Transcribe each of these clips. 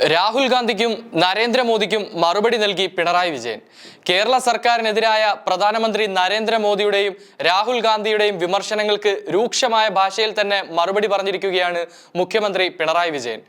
രാഹുൽ ഗാന്ധിക്കും നരേന്ദ്രമോദിക്കും മറുപടി നൽകി പിണറായി വിജയൻ. കേരള സർക്കാരിനെതിരായ പ്രധാനമന്ത്രി നരേന്ദ്രമോദിയുടെയും രാഹുൽ ഗാന്ധിയുടെയും വിമർശനങ്ങൾക്ക് രൂക്ഷമായ ഭാഷയിൽ തന്നെ മറുപടി പറഞ്ഞിരിക്കുകയാണ് മുഖ്യമന്ത്രി പിണറായി വിജയൻ.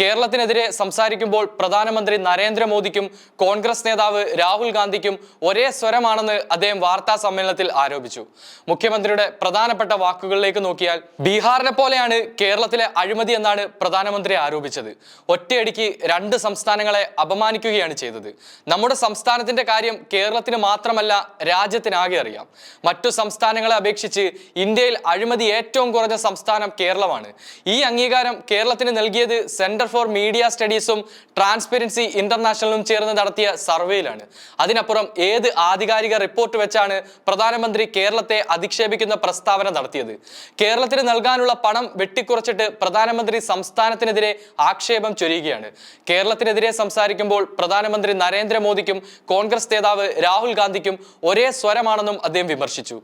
കേരളത്തിനെതിരെ സംസാരിക്കുമ്പോൾ പ്രധാനമന്ത്രി നരേന്ദ്രമോദിക്കും കോൺഗ്രസ് നേതാവ് രാഹുൽ ഗാന്ധിക്കും ഒരേ സ്വരമാണെന്ന് അദ്ദേഹം വാർത്താ സമ്മേളനത്തിൽ ആരോപിച്ചു. മുഖ്യമന്ത്രിയുടെ പ്രധാനപ്പെട്ട വാക്കുകളിലേക്ക് നോക്കിയാൽ ബീഹാറിനെ പോലെയാണ് കേരളത്തിലെ അഴിമതി എന്നാണ് പ്രധാനമന്ത്രി ആരോപിച്ചത്. ഒറ്റയടിക്ക് രണ്ട് സംസ്ഥാനങ്ങളെ അപമാനിക്കുകയാണ് ചെയ്തത്. നമ്മുടെ സംസ്ഥാനത്തിന്റെ കാര്യം കേരളത്തിന് മാത്രമല്ല രാജ്യത്തിനാകെ അറിയാം. മറ്റു സംസ്ഥാനങ്ങളെ അപേക്ഷിച്ച് ഇന്ത്യയിൽ അഴിമതി ഏറ്റവും കുറഞ്ഞ സംസ്ഥാനം കേരളമാണ്. ഈ അംഗീകാരം കേരളത്തിന് നൽകിയത് സെന്റർ ഫോർ മീഡിയ സ്റ്റഡീസും ട്രാൻസ്പെറൻസി ഇന്റർനാഷണലും ചേർന്ന് നടത്തിയ സർവേയിലാണ്. അതിനപ്പുറം ഏത് ആധികാരിക റിപ്പോർട്ട് വെച്ചാണ് പ്രധാനമന്ത്രി കേരളത്തെ അധിക്ഷേപിക്കുന്ന പ്രസ്താവന നടത്തിയത്? കേരളത്തിന് നൽകാനുള്ള പണം വെട്ടിക്കുറച്ചിട്ട് പ്രധാനമന്ത്രി സംസ്ഥാനത്തിനെതിരെ ആക്ഷേപം ചൊരിയുകയാണ്. കേരളത്തിനെതിരെ സംസാരിക്കുമ്പോൾ പ്രധാനമന്ത്രി നരേന്ദ്രമോദിക്കും കോൺഗ്രസ് നേതാവ് രാഹുൽ ഗാന്ധിക്കും ഒരേ സ്വരമാണെന്നും അദ്ദേഹം വിമർശിച്ചു.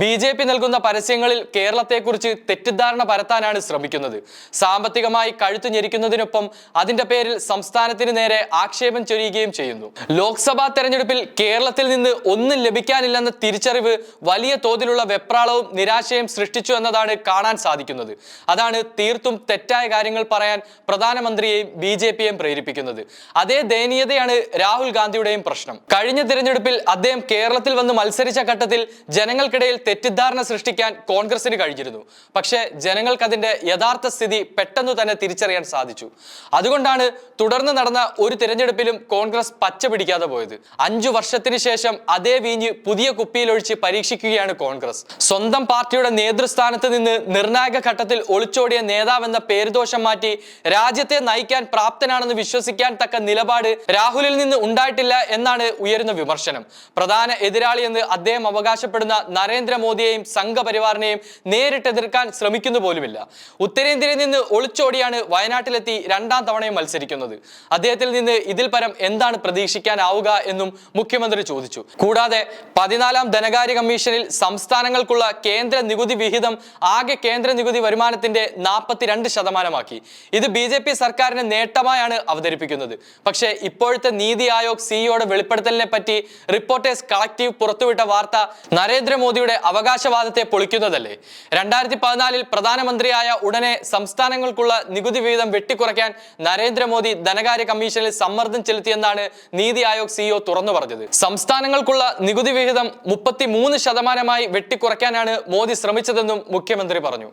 ബി ജെ പി നൽകുന്ന പരസ്യങ്ങളിൽ കേരളത്തെക്കുറിച്ച് തെറ്റിദ്ധാരണ പരത്താനാണ് ശ്രമിക്കുന്നത്. സാമ്പത്തികമായി കഴുത്തു ഞെരിക്കുന്നതിനൊപ്പം അതിന്റെ പേരിൽ സംസ്ഥാനത്തിന് നേരെ ആക്ഷേപം ചൊരിയുകയും ചെയ്യുന്നു. ലോക്സഭാ തെരഞ്ഞെടുപ്പിൽ കേരളത്തിൽ നിന്ന് ഒന്നും ലഭിക്കാനില്ലെന്ന തിരിച്ചറിവ് വലിയ തോതിലുള്ള വെപ്രാളവും നിരാശയും സൃഷ്ടിച്ചു എന്നതാണ് കാണാൻ സാധിക്കുന്നത്. അതാണ് തീർത്തും തെറ്റായ കാര്യങ്ങൾ പറയാൻ പ്രധാനമന്ത്രിയെയും ബി ജെ പിയെയും പ്രേരിപ്പിക്കുന്നത്. അതേ ദയനീയതയാണ് രാഹുൽ ഗാന്ധിയുടെയും പ്രശ്നം. കഴിഞ്ഞ തിരഞ്ഞെടുപ്പിൽ അദ്ദേഹം കേരളത്തിൽ വന്ന് മത്സരിച്ച ഘട്ടത്തിൽ ജനങ്ങൾക്കിടയിൽ തെറ്റിദ്ധാരണ സൃഷ്ടിക്കാൻ കോൺഗ്രസിന് കഴിഞ്ഞിരുന്നു. പക്ഷേ ജനങ്ങൾക്കതിന്റെ യഥാർത്ഥ സ്ഥിതി പെട്ടെന്ന് തന്നെ തിരിച്ചറിയാൻ സാധിച്ചു. അതുകൊണ്ടാണ് തുടർന്ന് നടന്ന ഒരു തിരഞ്ഞെടുപ്പിലും കോൺഗ്രസ് പച്ച പിടിക്കാതെ പോയത്. അഞ്ചു വർഷത്തിന് ശേഷം അതേ വീഞ്ഞ് പുതിയ കുപ്പിയിലൊഴിച്ച് പരീക്ഷിക്കുകയാണ് കോൺഗ്രസ്. സ്വന്തം പാർട്ടിയുടെ നേതൃസ്ഥാനത്ത് നിന്ന് നിർണായക ഘട്ടത്തിൽ ഒളിച്ചോടിയ നേതാവെന്ന പേരുദോഷം മാറ്റി രാജ്യത്തെ നയിക്കാൻ പ്രാപ്തനാണെന്ന് വിശ്വസിക്കാൻ തക്ക നിലപാട് രാഹുലിൽ നിന്ന് ഉണ്ടായിട്ടില്ല എന്നാണ് ഉയരുന്ന വിമർശനം. പ്രധാന എതിരാളിയെന്ന് അദ്ദേഹം അവകാശപ്പെടുന്ന നരേന്ദ്രമോദിയെയും സംഘപരിവാറിനെയും നേരിട്ട് എതിർക്കാൻ ശ്രമിക്കുന്നു പോലുമില്ല. ഉത്തരേന്ത്യയിൽ നിന്ന് ഒളിച്ചോടിയാണ് വയനാട്ടിലെത്തി രണ്ടാം തവണയും മത്സരിക്കുന്നത്. അദ്ദേഹത്തിൽ നിന്ന് ഇതിൽ പരം എന്താണ് പ്രതീക്ഷിക്കാനാവുക എന്നും മുഖ്യമന്ത്രി ചോദിച്ചു. കൂടാതെ പതിനാലാം ധനകാര്യ കമ്മീഷനിൽ സംസ്ഥാനങ്ങൾക്കുള്ള കേന്ദ്ര നികുതി വിഹിതം ആകെ കേന്ദ്ര നികുതി വരുമാനത്തിന്റെ നാൽപ്പത്തിരണ്ട് ശതമാനമാക്കി. ഇത് ബി ജെ പി സർക്കാരിന് നേട്ടമായാണ് അവതരിപ്പിക്കുന്നത്. പക്ഷേ ഇപ്പോഴത്തെ നീതി ആയോഗ് സിഇഒയുടെ വെളിപ്പെടുത്തലിനെ പറ്റി റിപ്പോർട്ടേഴ്സ് കളക്റ്റീവ് പുറത്തുവിട്ട വാർത്ത നരേന്ദ്രമോദിയുടെ അവകാശവാദത്തെ പൊളിക്കുന്നതല്ലേ? രണ്ടായിരത്തി പതിനാലിൽ പ്രധാനമന്ത്രിയായ ഉടനെ സംസ്ഥാനങ്ങൾക്കുള്ള നികുതി വിഹിതം വെട്ടിക്കുറയ്ക്കാൻ നരേന്ദ്രമോദി ധനകാര്യ കമ്മീഷനിൽ സമ്മർദ്ദം ചെലുത്തിയെന്നാണ് നീതി ആയോഗ് സിഇഒ തുറന്നു പറഞ്ഞത്. സംസ്ഥാനങ്ങൾക്കുള്ള നികുതി വിഹിതം മുപ്പത്തി മൂന്ന് ശതമാനമായി വെട്ടിക്കുറയ്ക്കാനാണ് മോദി ശ്രമിച്ചതെന്നും മുഖ്യമന്ത്രി പറഞ്ഞു.